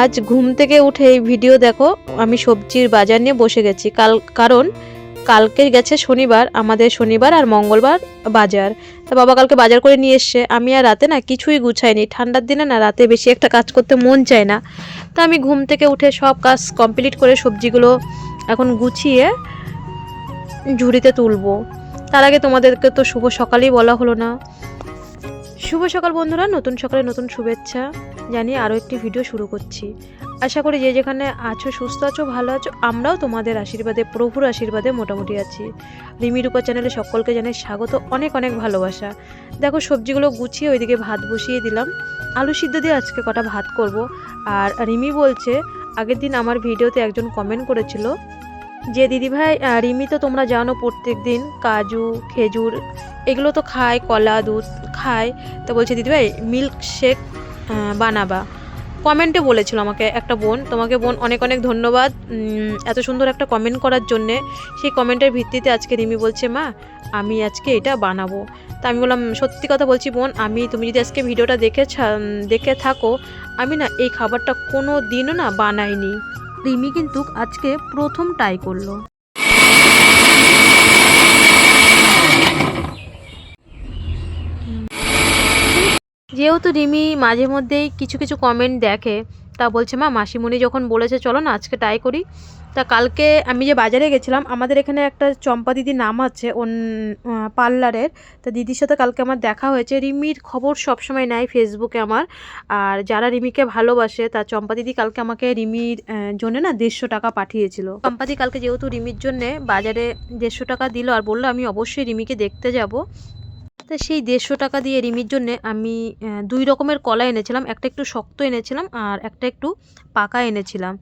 আজ ঘুম থেকে উঠে এই ভিডিও দেখো, আমি সবজির বাজার নিয়ে বসে গেছি। কাল কারণ কালকে গেছে শনিবার, আমাদের শনিবার আর মঙ্গলবার বাজার। তা বাবা কালকে বাজার করে নিয়ে এসছে। আমি আর রাতে না কিছুই গুছাইনি। ঠান্ডার দিনে না রাতে বেশি একটা কাজ করতে মন চায় না। তা আমি ঘুম থেকে উঠে সব কাজ কমপ্লিট করে সবজিগুলো এখন গুছিয়ে ঝুড়িতে তুলবো। তার আগে তোমাদেরকে তো শুভ সকালেই বলা হলো না। শুভ সকাল বন্ধুরা, নতুন সকালে নতুন শুভেচ্ছা জানিয়ে আরও একটি ভিডিও শুরু করছি। আশা করি যে যেখানে আছো, সুস্থ আছো, ভালো আছো, আমরাও তোমাদের আশীর্বাদে, প্রভুর আশীর্বাদে মোটামুটি আছি। রিমি রূপা চ্যানেলে সকলকে জানাই স্বাগত, অনেক অনেক ভালোবাসা। দেখো, সবজিগুলো গুছিয়ে ওইদিকে ভাত বসিয়ে দিলাম। আলু সিদ্ধ দিয়ে আজকে কটা ভাত করব। আর রিমি বলছে, আগের দিন আমার ভিডিওতে একজন কমেন্ট করেছিল যে, দিদিভাই রিমি তো তোমরা জানো প্রত্যেক দিন কাজু, খেজুর এগুলো তো খায়, কলা, দুধ খায়। তো বলছে দিদিভাই মিল্ক শেক বানাবা। কমেন্টে বলেছিল আমাকে একটা বোন। তোমাকে বোন, অনেক অনেক ধন্যবাদ। এত সুন্দর একটা কমেন্ট করার জন্যে। সেই কমেন্টের ভিত্তিতে আজকে রিমি বলছে, মা, আমি আজকে এটা বানাবো। তা আমি বললাম, সত্যি কথা বলছি বোন, আমি, তুমি যদি আজকে ভিডিওটা দেখে দেখে থাকো, আমি না এই খাবারটা কোনো দিনও না বানাইনি। রিমি কিন্তু আজকে প্রথম ট্রাই করল। যেহেতু রিমি মাঝে মধ্যেই কিছু কিছু কমেন্ট দেখে, তা বলছে, মা, মাসিমণি যখন বলেছে, চলো না, আজকে ট্রাই করি। তা কালকে আমি যে বাজারে গেছিলাম, আমাদের এখানে একটা চম্পা দিদি নাম আছে, ওন পার্লারের। তা দিদির সাথে কালকে আমার দেখা হয়েছে। রিমির খবর সবসময় নেয় ফেসবুকে আমার। আর যারা রিমিকে ভালোবাসে, তা চম্পা দিদি কালকে আমাকে রিমির জন্য না দেড়শো টাকা পাঠিয়েছিল। চম্পা দিদি কালকে যেহেতু রিমির জন্যে বাজারে দেড়শো টাকা দিল, আর বলল, আমি অবশ্যই রিমিকে দেখতে যাব। তা সেই দেড়শো টাকা দিয়ে রিমির জন্যে আমি দুই রকমের কলা এনেছিলাম। একটা একটু শক্ত এনেছিলাম আর একটা একটু পাকা এনেছিলাম।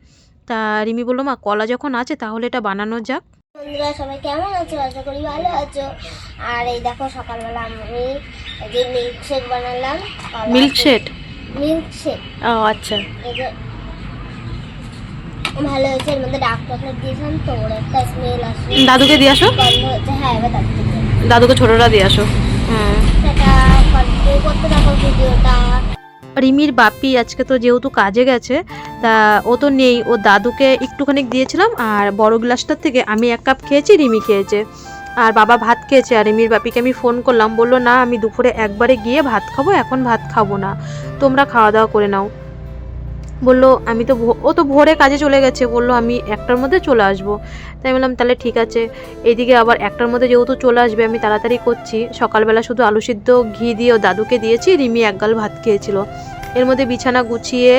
তা রিমি বলল মা কলা যখন আছে তাহলে এটা বানানো যাক। বন্ধুরা সবাই কেমন আছো? আশা করি ভালো আছো। আর এই দেখো সকালবেলা আমি যে মিল্ক শেক বানালাম মিল্ক শেক মিল্ক শেক ও আচ্ছা। ভালো হয়েছে এর মধ্যে ডার্ক চকলেট দিয়েছিলাম তো ওর একটা স্মেল আসছে দাদুকে দিয়ে আসো। হ্যাঁ এবার থেকে দাদুকে ছোটটা দিয়ে আসো। রিমির বাপি আজকে তো যেহেতু কাজে গেছে, তা ও তো নেই, ও দাদুকে একটুখানি দিয়েছিলাম, আর বড় গ্লাসটার থেকে আমি এক কাপ খেয়েছি, রিমি খেয়েছে। আর বাবা ভাত খেয়েছে, আর রিমির বাপিকে আমি ফোন করলাম, বলল, না, আমি দুপুরে একবারে গিয়ে ভাত খাব, এখন ভাত খাব না। তোমরা খাওয়া দাওয়া করে নাও। বলল, আমি তো ও তো ভোরে কাজে চলে গেছে। বলল, আমি একটার মধ্যে চলে আসব। তাই বললাম, তাহলে ঠিক আছে। এইদিকে আবার একটার মধ্যে যেহেতু চলে আসবে, আমি তাড়াতাড়ি করছি। সকালবেলা শুধু আলু সিদ্ধ, ঘি দিয়ে ও দাদুকে দিয়েছি, রিমি একগাল ভাত খেয়েছিল। এর মধ্যে বিছানা গুছিয়ে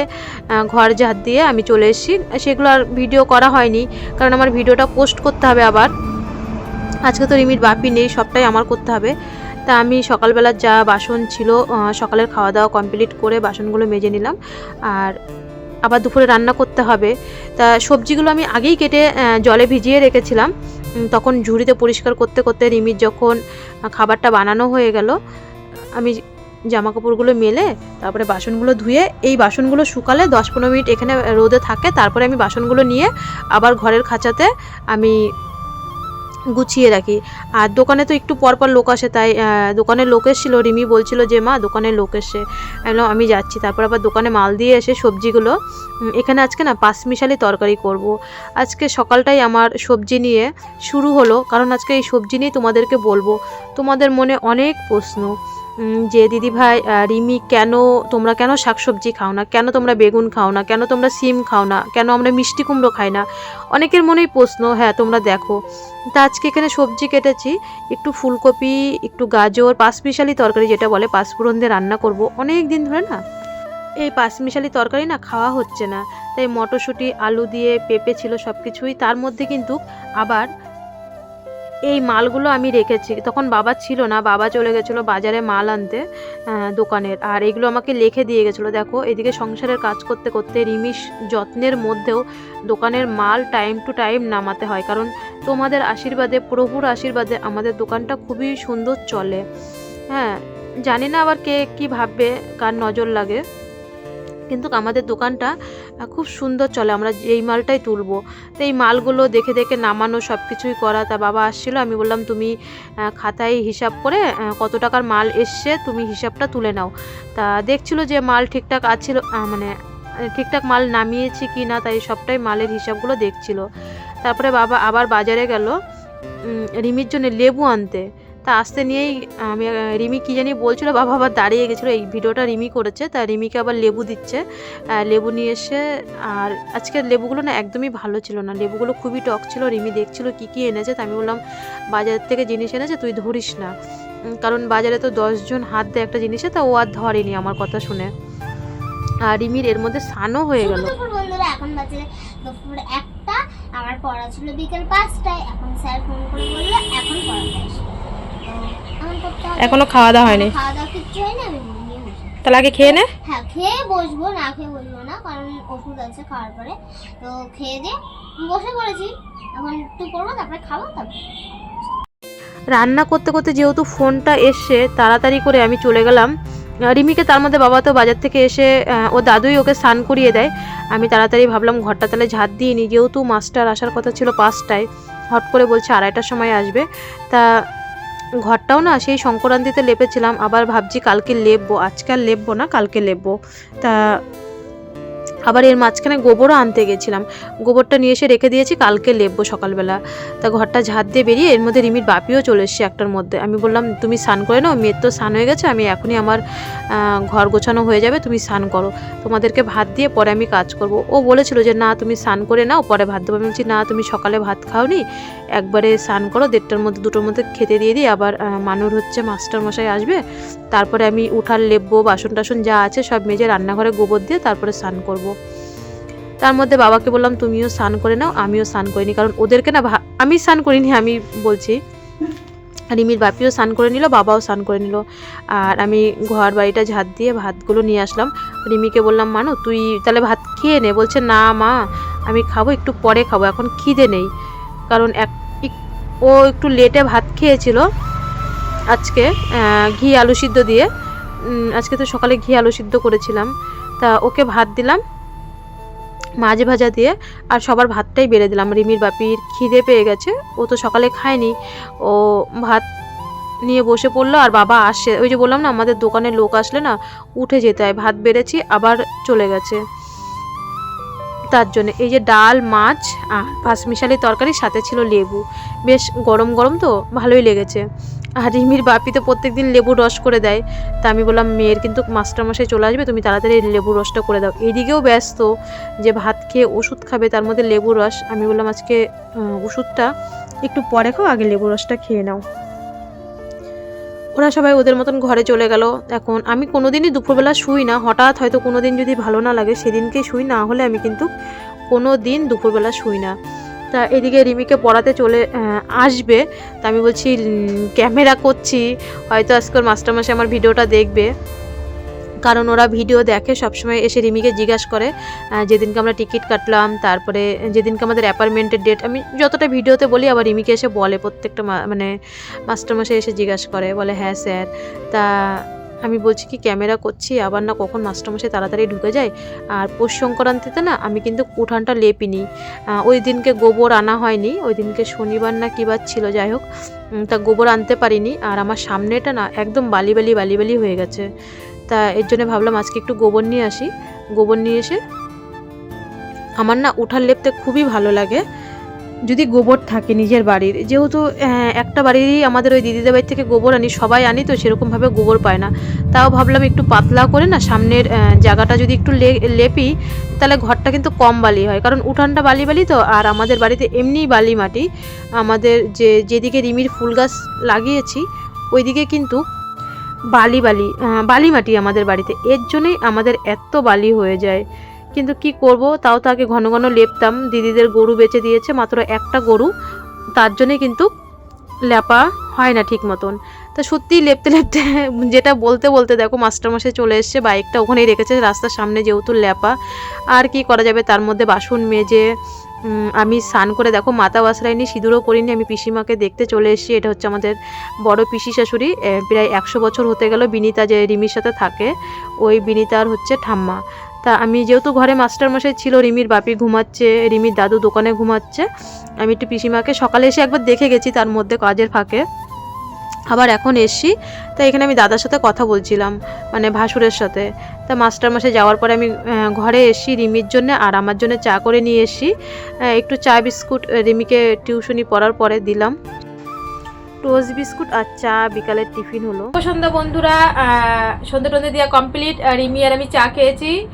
ঘর ঝাঁট দিয়ে আমি চলে এসেছি। সেগুলো আর ভিডিও করা হয়নি, কারণ আমার ভিডিওটা পোস্ট করতে হবে আবার। আজকে তো রিমির বাপি নেই, সবটাই আমার করতে হবে। তা আমি সকালবেলার যা বাসন ছিল সকালের খাওয়া দাওয়া কমপ্লিট করে বাসনগুলো মেজে নিলাম। আর আবার দুপুরে রান্না করতে হবে। তা সবজিগুলো আমি আগেই কেটে জলে ভিজিয়ে রেখেছিলাম। তখন ঝুড়িতে পরিষ্কার করতে করতে রিমির যখন খাবারটা বানানো হয়ে গেল, আমি জামা কাপড়গুলো মেলে, তারপরে বাসনগুলো ধুয়ে, এই বাসনগুলো শুকালে দশ পনেরো মিনিট এখানে রোদে থাকে, তারপরে আমি বাসনগুলো নিয়ে আবার ঘরের খাঁচাতে আমি গুছিয়ে রাখি। আর দোকানে তো একটু পরপর পর লোক আসে, তাই দোকানে লোক এসেছিল, রিমি বলছিল যে, মা, দোকানের লোক এসে। আমি যাচ্ছি। তারপর আবার দোকানে মাল দিয়ে এসে সবজিগুলো এখানে আজকে না পাঁচ মিশালি তরকারি করব। আজকে সকালটাই আমার সবজি নিয়ে শুরু হলো, কারণ আজকে এই সবজি নিয়ে তোমাদেরকে বলব। তোমাদের মনে অনেক প্রশ্ন। যে দিদি ভাই রিমি, কেন তোমরা কেন শাকসবজি খাও না? কেন তোমরা বেগুন খাও না? কেন তোমরা সিম খাও না? কেন আমরা মিষ্টি কুমড়ো খাই না? অনেকের মনেই প্রশ্ন হ্যাঁ তোমরা দেখো। তা আজকে এখানে সবজি কেটেছি, একটু ফুলকপি, একটু গাজর, পাঁচমিশালি তরকারি যেটা বলে পাঁচফোড়ন দিয়ে রান্না করব। অনেক দিন ধরে না এই পাঁচমিশালি তরকারি না খাওয়া হচ্ছে না। তাই মটরশুঁটি, আলু দিয়ে পেঁপে ছিল সব কিছুই তার মধ্যে কিন্তু আবার এই মালগুলো আমি রেখেছি। তখন বাবা ছিল না, বাবা চলে গেছিল বাজারে মাল আনতে দোকানের। আর এগুলো আমাকে লিখে দিয়ে গেছিল, দেখো, এদিকে সংসারের কাজ করতে করতে রিমিশ যত্নের মধ্যেও দোকানের মাল টাইম টু টাইম নামাতে হয়। কারণ তোমাদের আশীর্বাদে, প্রভুর আশীর্বাদে আমাদের দোকানটা খুবই সুন্দর চলে। হ্যাঁ জানি না আবার কে কি ভাববে, কার নজর লাগে। কিন্তু আমাদের দোকানটা খুব সুন্দর চলে। আমরা এই মালটাই তুলবো। তো এই মালগুলো দেখে দেখে নামানো সব কিছুই করা। তা বাবা আসছিল, আমি বললাম, তুমি খাতায় হিসাব করে কত টাকার মাল এসছে, তুমি হিসাবটা তুলে নাও। তা দেখছিল যে মাল ঠিকঠাক আছিল মানে ঠিকঠাক মাল নামিয়েছি কি না, তাই সবটাই মালের হিসাবগুলো দেখছিল। তারপরে বাবা আবার বাজারে গেল রিমির জন্য লেবু আনতে। তা আসতে নিয়েই, আমি রিমি কী জানি বলছিল, বাবা আবার দাঁড়িয়ে গেছিল, এই ভিডিওটা রিমি করেছে, তা রিমিকে আবার লেবু দিচ্ছে লেবু নিয়ে এসে, আর আজকের লেবুগুলো না একদমই ভালো ছিল না, লেবুগুলো খুবই টক ছিল, রিমি দেখছিল কী কী এনেছে, তা আমি বললাম, বাজার থেকে জিনিস এনেছে, তুই ধরিস না কারণ বাজারে তো দশজন হাত দেয় একটা জিনিসে, তা ও আর ধরেনি আমার কথা শুনে, আর রিমির এর মধ্যে স্নানও হয়ে গেল। এখন বাজে দুপুর একটা, আমার পড়া ছিল বিকেল পাঁচটায়, এখন স্যার ফোন করে বলল, এখন তো এখন খাওয়া দাওয়া হয়নি তাহলে আগে খেয়ে নে। হ্যাঁ খেয়ে বসবো না খেয়ে বসবো না কারণ ওষুধ আছে খাওয়ার পরে। তো খেয়ে দিয়ে বসে পড়েছি। এখন একটু করব তারপরে খাব তারপরে রান্না করতে করতে যেহেতু ফোনটা এসে তাড়াতাড়ি করে আমি চলে গেলাম। রিমিকে তার মধ্যে বাবা তো বাজার থেকে এসে ও দাদুই ওকে স্নান করিয়ে দেয়। আমি তাড়াতাড়ি ভাবলাম ঘরটা তাহলে ঝাঁট দিয়ে নিই যেহেতু মাস্টার আসার কথা ছিল পাঁচটায় হট করে বলছে আড়াইটার সময় আসবে। তা ঘরটাও না সেই সংক্রান্তিতে লেপেছিলাম, আবার ভাবছি কালকে লেপবো, আজকে আর লেপবো না, কালকে লেপবো। তা আবার এর মাঝখানে গোবরও আনতে গেছিলাম, গোবরটা নিয়ে এসে রেখে দিয়েছি, কালকে লেপবো সকালবেলা। তা ঘরটা ঝাঁট দিয়ে বেরিয়ে এর মধ্যে রিমির বাপিও চলে এসছে একটার মধ্যে। আমি বললাম, তুমি স্নান করে নাও, মেয়ের তো স্নান হয়ে গেছে, আমি এখনই আমার ঘর গোছানো হয়ে যাবে, তুমি স্নান করো। তোমাদেরকে ভাত দিয়ে পরে আমি কাজ করব। ও বলেছিল যে, না, তুমি স্নান করে নাও, পরে ভাত দেবো। আমি বলছি, না, তুমি সকালে ভাত খাওনি একবারে স্নান করো, দেড়টার মধ্যে, দুটোর মধ্যে খেতে দিয়ে দিই। আবার মানুর হচ্ছে মাস্টার মশাই আসবে। তারপরে আমি উঠার লেপবো বাসন টাসন যা আছে সব মেজে রান্নাঘরে গোবর দিয়ে তারপরে স্নান করব। তার মধ্যে বাবাকে বললাম, তুমিও স্নান করে নাও, আমিও স্নান করিনি। কারণ ওদেরকে না আমি স্নান করিনি, আমি বলছি। রিমির বাপিও স্নান করে নিল, বাবাও স্নান করে নিল। আর আমি ঘর বাড়িটা ঝাঁট দিয়ে ভাতগুলো নিয়ে আসলাম। রিমিকে বললাম, মানু, তুই তাহলে ভাত খেয়ে নে। বলছে, না মা, আমি খাব, একটু পরে খাব, এখন খিদে নেই। কারণ এক ও একটু লেটে ভাত খেয়েছিল আজকে ঘি আলু সিদ্ধ দিয়ে। আজকে তো সকালে ঘি আলু সিদ্ধ করেছিলাম। তা ওকে ভাত দিলাম, মাছ ভাজা দিয়ে, আর সবার ভাতটাই বেড়ে দিলাম। রিমির বাপির খিদে পেয়ে গেছে, ও তো সকালে খায়নি। ও ভাত নিয়ে বসে পড়ল, আর বাবা আসে। ওই যে বললাম না, আমাদের দোকানে লোক আসলে না, উঠে যেতে হয়। ভাত বেড়েছি, আবার চলে গেছে। তার জন্য। এই যে ডাল, মাছ আর পাঁচমিশালি তরকারি, সাথে ছিল লেবু। বেশ গরম গরম তো, ভালোই লেগেছে। আর রিমির বাপি তো প্রত্যেকদিন লেবু রস করে দেয়। তা আমি বললাম, মেয়ের কিন্তু মাস্টারমশাই চলে আসবে, তুমি তাড়াতাড়ি লেবু রসটা করে দাও। এদিকেও ব্যস্ত, যে ভাত খেয়ে ওষুধ খাবে, তার মধ্যে লেবু রস। আমি বললাম, আজকে ওষুধটা একটু পরে খাও, আগে লেবু রসটা খেয়ে নাও। ওরা সবাই ওদের মতন ঘরে চলে গেল। এখন আমি কোনোদিনই দুপুরবেলা শুই না। হঠাৎ হয়তো কোনো দিন যদি ভালো না লাগে সেদিনকে শুই, না হলে আমি কিন্তু কোনো দিন দুপুরবেলা শুই না। তা এদিকে রিমিকে পড়াতে চলে আসবে। তা আমি বলছি ক্যামেরা করছি। হয়তো আজকের মাস্টারমশাই আমার ভিডিওটা দেখবে। কারণ ওরা ভিডিও দেখে সবসময় এসে রিমিকে জিজ্ঞাসা করে যেদিনকে আমরা টিকিট কাটলাম, তারপরে যেদিনকে আমাদের অ্যাপার্টমেন্টের ডেট আমি যতটা ভিডিওতে বলি আবার রিমিকে এসে বলে, প্রত্যেকটা মানে মাস্টারমশাই এসে জিজ্ঞাসা করে, বলে হ্যাঁ স্যার তা আমি বলছি, কি ক্যামেরা করছি? আবার না কখন মাস্টারমশাই তাড়াতাড়ি ঢুকে যায়? আর পৌষ সংক্রান্তিতে না আমি কিন্তু উঠানটা লেপিনি। ওই দিনকে গোবর আনা হয়নি, ওই দিনকে শনিবার না কী বার ছিল, যাই হোক। তা গোবর আনতে পারিনি, আর আমার সামনেটা না একদম বালি বালি বালি বালি হয়ে গেছে। তা এর জন্য ভাবলাম আজকে একটু গোবর নিয়ে আসি। গোবর নিয়ে এসে আমার না উঠার লেপতে খুবই ভালো লাগে। যদি গোবর থাকে নিজের বাড়ির, যেহেতু একটা বাড়িরই আমাদের ওই দিদিদের বাড়ি থেকে গোবর আনি, সবাই আনি তো সেরকমভাবে গোবর পায় না। তাও ভাবলাম একটু পাতলা করে না সামনের জায়গাটা যদি একটু লেপি, তাহলে ঘরটা কিন্তু কম বালি হয়। কারণ উঠানটা বালি বালি তো, আর আমাদের বাড়িতে এমনিই বালি মাটি। আমাদের যে, যেদিকে রিমির ফুল গাছ লাগিয়েছি, ওইদিকে কিন্তু বালি বালি বালি মাটি আমাদের বাড়িতে। এর জন্যই আমাদের এত বালি হয়ে যায়। কিন্তু কি করব? তাও তাকে ঘন ঘন লেপতাম। দিদিদের গরু বেচে দিয়েছে মাত্র একটা গরু। তার জন্যে কিন্তু লেপা হয় না ঠিক মতন। তা সত্যিই লেপতে লেপতে যেটা বলতে বলতে দেখো মাস্টারমশাই চলে এসছে, বাইকটা ওখানেই রেখেছে। রাস্তার সামনে যেহেতু ল্যাপা আর কি করা যাবে? তার মধ্যে বাসন মেজে আমি স্নান করে দেখো, মাথা বাসরাইনি সিঁদুরও করিনি আমি পিসিমাকে দেখতে চলে এসেছি। এটা হচ্ছে আমাদের বড় পিসি শাশুড়ি প্রায় একশো বছর হতে গেল বিনিতা যে রিমির সাথে থাকে, ওই বিনিতার হচ্ছে ঠাম্মা। তা আমি যেহেতু ঘরে মাস্টারমশাই ছিল, রিমির বাপি ঘুমাচ্ছে, রিমির দাদু দোকানে ঘুমাচ্ছে, আমি একটু পিসিমাকে সকালে এসে একবার দেখে গেছি তার মধ্যে কাজের ফাঁকে। আবার এখন এসছি। তা এখানে আমি দাদার সাথে কথা বলছিলাম মানে ভাসুরের সাথে। তা মাস্টার মাসে যাওয়ার পরে আমি ঘরে এসছি রিমির জন্য আর আমার জন্য চা করে নিয়ে এসছি। একটু চা, বিস্কুট রিমিকে টিউশনি পড়ার পরে দিলাম। টোস্ট বিস্কুট আর চা বিকালের টিফিন হলো। সন্ধ্যা বন্ধুরা সন্ধ্যা টন্ধে দেওয়া কমপ্লিট রিমি আর আমি চা খেয়েছি।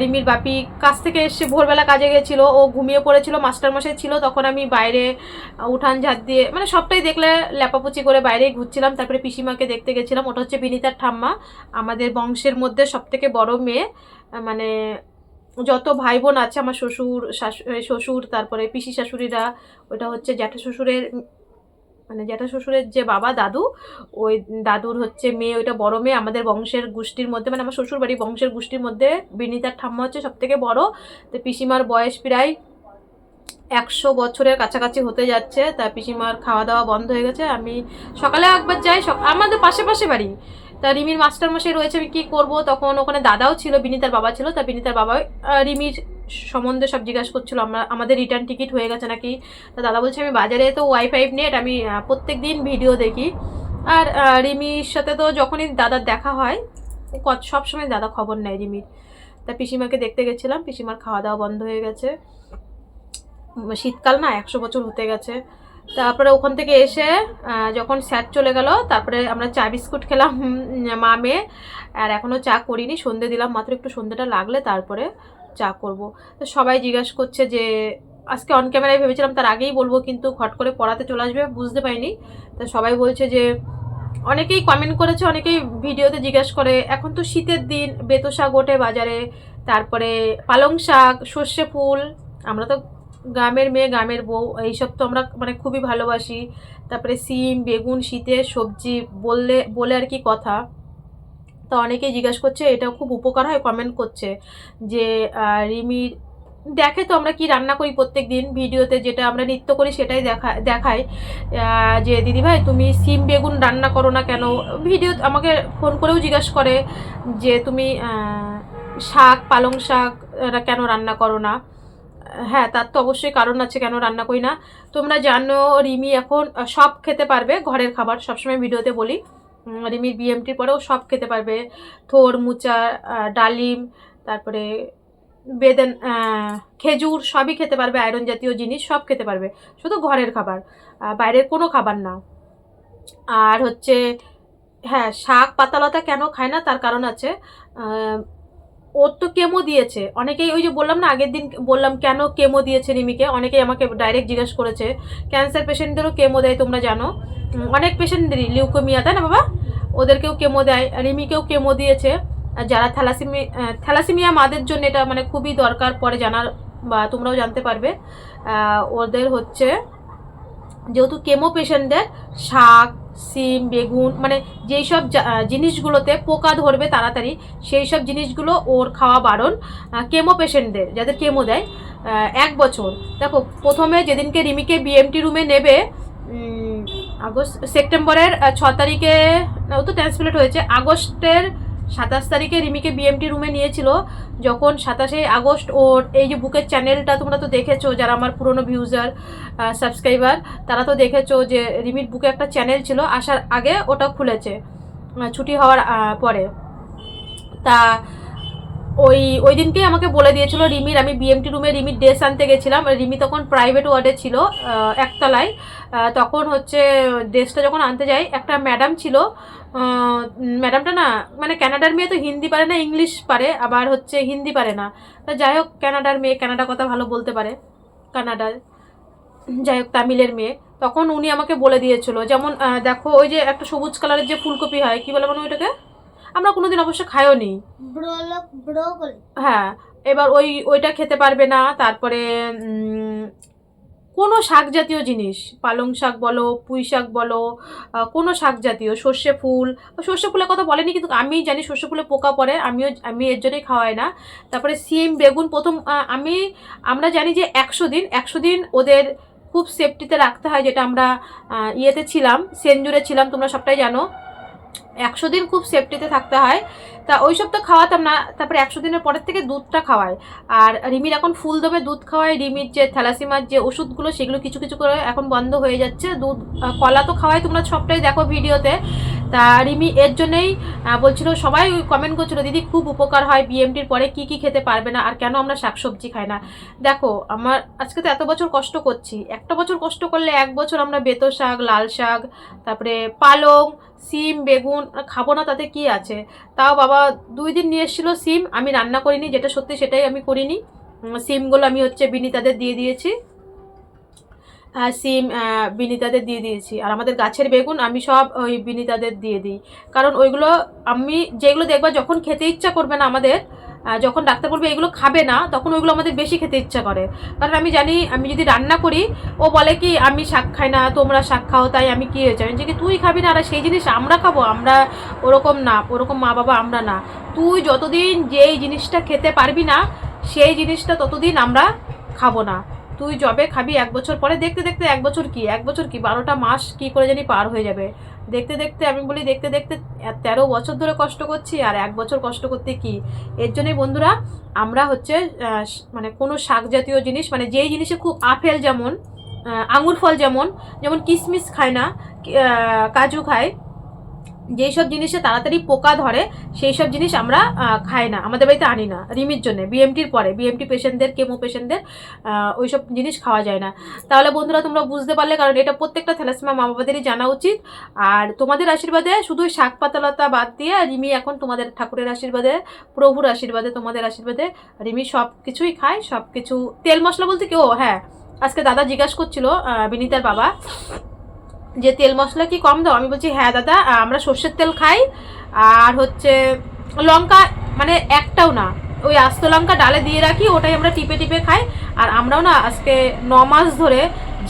রিমির বাপি কাজ থেকে এসে ভোরবেলা কাজে গেছিল, ও ঘুমিয়ে পড়েছিল, মাস্টার মশাই ছিল, তখন আমি বাইরে উঠান ঝাড় দিয়ে মানে সবটাই দেখলে ল্যাপাপুচি করে বাইরেই ঘুরছিলাম, তারপরে পিসিমাকে দেখতে গেছিলাম, ওটা হচ্ছে বিনিতার ঠাম্মা, আমাদের বংশের মধ্যে সব থেকে বড় মেয়ে মানে যত ভাই বোন আছে, আমার শ্বশুর, শাশু- শ্বশুর, তারপরে পিসি শাশুড়িরা, ওটা হচ্ছে জ্যাঠা শ্বশুরের মানে জ্যাঠা শ্বশুরের যে বাবা দাদু, ওই দাদুর হচ্ছে মেয়ে, ওইটা বড় মেয়ে, আমাদের বংশের গোষ্ঠীর মধ্যে মানে আমার শ্বশুর বাড়ি বংশের গোষ্ঠীর মধ্যে বিনীতার ঠাম্মা হচ্ছে সব থেকে বড়। তো পিসিমার বয়স প্রায় একশো বছরের কাছাকাছি হতে যাচ্ছে, তা পিসিমার খাওয়া দাওয়া বন্ধ হয়ে গেছে। আমি সকালে একবার যাই আমাদের পাশে পাশে বাড়ি। তা রিমির মাস্টার মশাই রয়েছে, আমি কী করব? তখন ওখানে দাদাও ছিল, বিনীতার বাবা ছিল, তা বিনীতার বাবা রিমির সম্বন্ধে সব জিজ্ঞাসা করছিল, আমরা, আমাদের রিটার্ন টিকিট হয়ে গেছে নাকি? তা দাদা বলছে, আমি বাজারে তো ওয়াইফাই নেট, আমি প্রত্যেক দিন ভিডিও দেখি। আর রিমির সাথে তো যখনই দাদার দেখা হয় কত সবসময় দাদা খবর নেয় রিমির। তা পিসিমাকে দেখতে গেছিলাম, পিসিমার খাওয়া দাওয়া বন্ধ হয়ে গেছে। শীতকাল না, একশো বছর হতে গেছে। তারপরে ওখান থেকে এসে যখন স্যার চলে গেল, তারপরে আমরা চা বিস্কুট খেলাম মা, মেয়ে, আর এখনও চা করিনি, সন্ধে দিলাম, মাত্র একটু সন্ধেটা লাগলে তারপরে চা করব। তো সবাই জিজ্ঞাসা করছে যে, আজকে অন ক্যামেরায় ভেবেছিলাম, তার আগেই বলব, কিন্তু হট করে পড়াতে চলে আসবে, বুঝতে পারিনি। তা সবাই বলছে যে, অনেকেই কমেন্ট করেছে, অনেকেই ভিডিওতে জিজ্ঞেস করে, এখন তো শীতের দিন বেতো শাক ওঠে বাজারে, তারপরে পালং শাক, সর্ষে ফুল, আমরা তো গ্রামের মেয়ে, গ্রামের বউ, এইসব তো আমরা মানে খুবই ভালোবাসি। তারপরে সিম, বেগুন, শীতের সবজি বললে, বলে আর কি কথা। তো অনেকেই জিজ্ঞাসা করছে এটা খুব উপকার হয় কমেন্ট করছে যে রিমির দেখে তো আমরা কি রান্না করি প্রত্যেক দিন ভিডিওতে, যেটা আমরা নৃত্য করি সেটাই দেখা দেখায় যে দিদিভাই তুমি সিম, বেগুন রান্না করো না কেন? ভিডিও, আমাকে ফোন করেও জিজ্ঞাসা করে যে, তুমি শাক, পালং শাক কেন রান্না করো না? হ্যাঁ তার তো অবশ্যই কারণ আছে, কেন রান্না করি না। তোমরা জানো, রিমি এখন সব খেতে পারবে ঘরের খাবার, সবসময় ভিডিওতে বলি। রিমির বিএমটির পরেও সব খেতে পারবে। থোর, মুচা ডালিম, তারপরে বেদেন খেজুর, সবই খেতে পারবে, আয়রন জাতীয় জিনিস সব খেতে পারবে। শুধু ঘরের খাবার বাইরের কোনো খাবার না। আর হচ্ছে হ্যাঁ শাক পাতালতা কেন খায় না? তার কারণ আছে ওর তো কেমো দিয়েছে। অনেকেই ওই যে বললাম না, আগের দিন বললাম, কেন কেমো দিয়েছে রিমিকে? অনেকেই আমাকে ডাইরেক্ট জিজ্ঞেস করেছে ক্যান্সার পেশেন্টদেরও কেমো দেয় তোমরা জানো? অনেক পেশেন্ট লিউকোমিয়া তাই না বাবা? ওদেরকেও কেমো দেয়, রিমিকেও কেমো দিয়েছে। যারা থ্যালাসিমি থ্যালাসিমিয়া মাদের জন্য এটা মানে খুবই দরকার, পরে জানার বা তোমরাও জানতে পারবে। ওদের হচ্ছে, যেহেতু কেমো পেশেন্টদের শাক সিম, বেগুন মানে যেই সব জিনিসগুলোতে পোকা ধরবে তাড়াতাড়ি, সেই সব জিনিসগুলো ওর খাওয়া বারণ কেমো পেশেন্টদের যাদের কেমো দেয় এক বছর। দেখো, প্রথমে যেদিনকে রিমিকে বিএমটি রুমে নেবে আগস্ট, সেপ্টেম্বরের ছ তারিখে ও তো ট্রান্সপ্লেট হয়েছে, আগস্টের সাতাশ তারিখে রিমিকে বিএমটি রুমে নিয়েছিল। যখন সাতাশে আগস্ট ওর এই যে বুকের চ্যানেলটা তোমরা তো দেখেছ, যারা আমার পুরনো ভিউজার সাবস্ক্রাইবার তারা তো দেখেছ যে রিমির বুকে একটা চ্যানেল ছিল, আসার আগে ওটা খুলেছে ছুটি হওয়ার পরে। তা ওই ওই দিনকেই আমাকে বলে দিয়েছিল, রিমির, আমি বিএমটি রুমে রিমির ড্রেস আনতে গেছিলাম। রিমি তখন প্রাইভেট ওয়ার্ডে ছিল একতলায়। তখন হচ্ছে ড্রেসটা যখন আনতে যাই, একটা ম্যাডাম ছিল ম্যাডামটা না মানে কানাডার মেয়ে তো হিন্দি পারে না ইংলিশ পারে আবার হচ্ছে হিন্দি পারে না। তা যাই হোক কানাডার মেয়ে কানাডা কথা ভালো বলতে পারে কানাডার যাই হোক তামিলের মেয়ে। তখন উনি আমাকে বলে দিয়েছিল যেমন দেখো ওই যে একটা সবুজ কালারের যে ফুলকপি হয় কি বলে মানে ওইটাকে? আমরা কোনোদিন অবশ্য খাইও নি হ্যাঁ এবার ওই ওইটা খেতে পারবে না তারপরে কোনো শাক জাতীয় জিনিস, পালং শাক বলো, পুঁই শাক বলো কোনো শাক জাতীয়, সর্ষে ফুল সর্ষে ফুলের কথা বলেনি কিন্তু আমি জানি সর্ষে ফুলে পোকা পড়ে, আমিও, আমি এর জন্যই খাওয়াই না। তারপরে সিম, বেগুন প্রথম আমি, আমরা জানি যে একশো দিন একশো দিন ওদের খুব সেফটিতে রাখতে হয় যেটা আমরা ইয়েতে ছিলাম সেঞ্জুরে ছিলাম, তোমরা সবটাই জানো। একশো দিন খুব সেফটিতে থাকতে হয়। তা ওই সব তো খাওয়াতাম না, তারপরে একশো দিনের পরের থেকে দুধটা খাওয়ায়। আর রিমির এখন ফুল দমে দুধ খাওয়ায়, রিমির যে থ্যালাসিমার যে ওষুধগুলো, সেগুলো কিছু কিছু করে এখন বন্ধ হয়ে যাচ্ছে। দুধ কলা তো খাওয়াই তোমরা সবটাই দেখো ভিডিওতে। তা রিমি এর জন্যই বলছিল, সবাই কমেন্ট করছিল, দিদি, খুব উপকার হয় বিএমটির পরে, কি কি খেতে পারবে না, আর কেন আমরা শাকসবজি খাই না? দেখো, আমার আজকে তো এত বছর কষ্ট করছি। একটা বছর কষ্ট করলে এক বছর আমরা বেতো শাক, লাল শাক, তারপরে পালং, সিম, বেগুন খাব না, তাতে কি আছে? তাও বাবা দুই দিন নিয়ে এসেছিল সিম, আমি রান্না করিনি, যেটা সত্যি সেটাই আমি করিনি। সিমগুলো আমি হচ্ছে বিনিতাদের দিয়ে দিয়েছি। সিম বিনিতাদের দিয়ে দিয়েছি। আর আমাদের গাছের বেগুন আমি সব ওই বিনিতাদের দিয়ে দিই। কারণ ওইগুলো আমি যেগুলো দেখবা যখন খেতে ইচ্ছা করবে না আমাদের যখন ডাক্তার বলবে এগুলো খাবে না, তখন ওইগুলো আমাদের বেশি খেতে ইচ্ছা করে। কারণ আমি জানি, আমি যদি রান্না করি, ও বলে কি, আমি শাক খাই না, তোমরা শাক খাও, তাই আমি কী হয়েছে? আমি যে কি তুই খাবি না? আর সেই জিনিস আমরা খাব, আমরা ওরকম না, ওরকম মা বাবা আমরা না। তুই যতদিন যেই জিনিসটা খেতে পারবি না, সেই জিনিসটা ততদিন আমরা খাব না। তুই জবে খাবি এক বছর পরে, দেখতে দেখতে এক বছর কি? এক বছর কি? বারোটা মাস কি করে জানি পার হয়ে যাবে। দেখতে দেখতে, আমি বলি দেখতে দেখতে তেরো বছর ধরে কষ্ট করছি, আর এক বছর কষ্ট করতে কি? এর জন্যই বন্ধুরা, আমরা হচ্ছে মানে কোনো শাক জাতীয় জিনিস মানে যেই জিনিসে খুব আপেল যেমন আঙুর ফল যেমন যেমন কিশমিশ খায় না কাজু খায় যেই সব জিনিসে তাড়াতাড়ি পোকা ধরে সেই সব জিনিস আমরা খাই না। আমাদের বাড়িতে আনি না। রিমির জন্য। বিএমটির পরে। বিএমটি পেশেন্টদের কেমো পেশেন্টদের ওই সব জিনিস খাওয়া যায় না। তাহলে বন্ধুরা, তোমরা বুঝতে পারলে, কারণ এটা প্রত্যেকটা থ্যালাসিমা মা বাবাদেরই জানা উচিত। আর তোমাদের আশীর্বাদে শুধু শাক পাতালতা বাদ দিয়ে রিমি এখন তোমাদের ঠাকুরের আশীর্বাদে, প্রভুর আশীর্বাদে, তোমাদের আশীর্বাদে রিমি সব কিছুই খায় সব কিছু তেল মশলা বলতে কি ও হ্যাঁ আজকে দাদা জিজ্ঞাসা করছিল বিনীতার বাবা। যে তেল মশলা কি কম দাও? আমি বলছি হ্যাঁ দাদা আমরা সর্ষের তেল খাই। আর হচ্ছে লঙ্কা মানে একটাও না। ওই আস্ত লঙ্কা ডালে দিয়ে রাখি, ওটাই আমরা টিপে টিপে খাই। আর আমরাও না আজকে ন মাস ধরে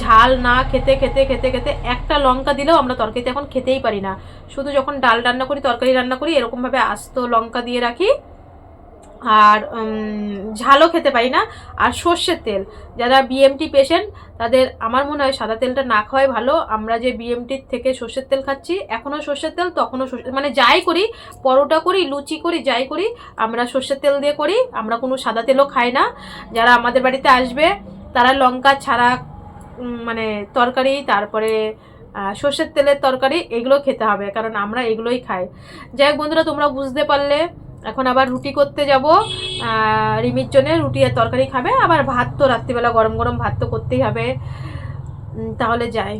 ঝাল না খেতে খেতে খেতে খেতে একটা লঙ্কা দিলেও আমরা তরকারিতে এখন খেতেই পারি না। শুধু যখন ডাল রান্না করি, তরকারি রান্না করি, এরকমভাবে আস্ত লঙ্কা দিয়ে রাখি। আর ঝালও খেতে পারি না। আর সর্ষের তেল। যারা বিএমটি পেশেন্ট তাদের আমার মনে হয় সাদা তেলটা না খাওয়াই ভালো। আমরা যে বিএমটির থেকে সর্ষের তেল খাচ্ছি, এখনও সর্ষের তেল, তখনও সর্ষের মানে যাই করি, পরোটা করি, লুচি করি, যাই করি, আমরা সর্ষের তেল দিয়ে করি। আমরা কোনো সাদা তেলও খাই না। যারা আমাদের বাড়িতে আসবে, তারা লঙ্কা ছাড়া মানে তরকারি, তারপরে সর্ষের তেলের তরকারি, এগুলো খেতে হবে। কারণ আমরা এগুলোই খাই। যাই হোক বন্ধুরা, তোমরা বুঝতে পারলে এখন আবার রুটি করতে যাব। রিমির জন্য রুটি আর তরকারি খাবে। আবার ভাত তো রাত্রিবেলা গরম গরম ভাত তো করতেই হবে। তাহলে যাই।